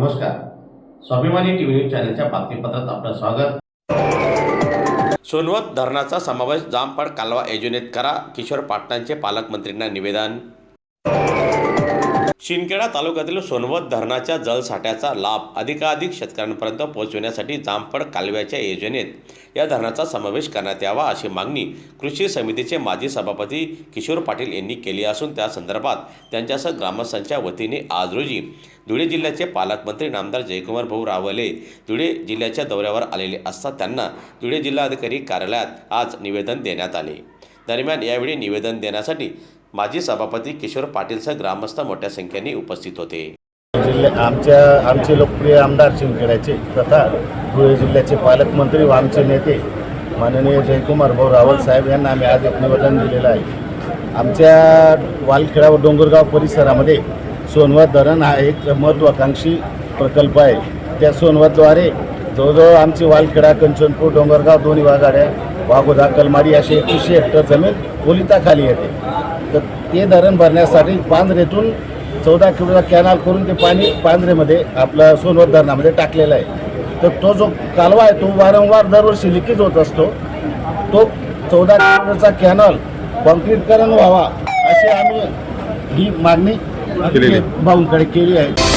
नमस्कार. स्वाभिमानी TV news चॅनलच्या बातमीपत्रात आपलं स्वागत. सोनवत धरणाचा समावेश जामफळ कालवा योजनेत करा किशोर पाटणांचे पालकमंत्रींना निवेदन. शिंदखेडा तालुक्यातील सोनवत धरणाच्या जलसाठ्याचा लाभ अधिकाधिक शेतकऱ्यांपर्यंत पोहोचविण्यासाठी जामफळ कालव्याच्या योजनेत या धरणाचा समावेश करण्यात यावा अशी मागणी कृषी समितीचे माजी सभापती किशोर पाटील यांनी केली असून त्या संदर्भात त्यांच्यासह ग्रामस्थांच्या वतीने आज रोजी धुळे जिल्ह्याचे पालकमंत्री नामदार जयकुमार भाऊ रावले धुळे जिल्ह्याच्या दौऱ्यावर आलेले असता त्यांना धुळे जिल्हाधिकारी कार्यालयात आज निवेदन देण्यात आले. दरम्यान यावेळी निवेदन देण्यासाठी माजी सभापती किशोर पाटीलसह ग्रामस्थ मोठ्या संख्येने उपस्थित होते. जिल्ह्या आमच्या आमचे लोकप्रिय आमदार शिवखेड्याचे तथा धुळे जिल्ह्याचे पालकमंत्री व आमचे नेते माननीय जयकुमार भाऊ रावल साहेब यांना आम्ही आज एक निवेदन दिलेलं आहे. आमच्या वालखेडा व डोंगरगाव परिसरामध्ये सोनवत धरण हा एक महत्त्वाकांक्षी प्रकल्प आहे. त्या सोनवतद्वारे जवळजवळ आमची वालखेडा कंचनपूर डोंगरगाव दोन्ही वाघाड्या वाघोदा कलमारी अशी एकशे हेक्टर जमीन ओलिताखाली येते. तर ते धरण भरण्यासाठी पांढरेतून चौदा किलोचा कॅनल करून ते पाणी पांढरेमध्ये आपलं सोनवत धरणामध्ये टाकलेलं आहे. तर तो जो कालवा आहे तो वारंवार दरवर्षी लिकेज होत असतो. तो चौदा किलोमीटरचा कॅनल कॉन्क्रीटकरण व्हावा अशी आम्ही ही मागणी भाऊंकडे केली आहे.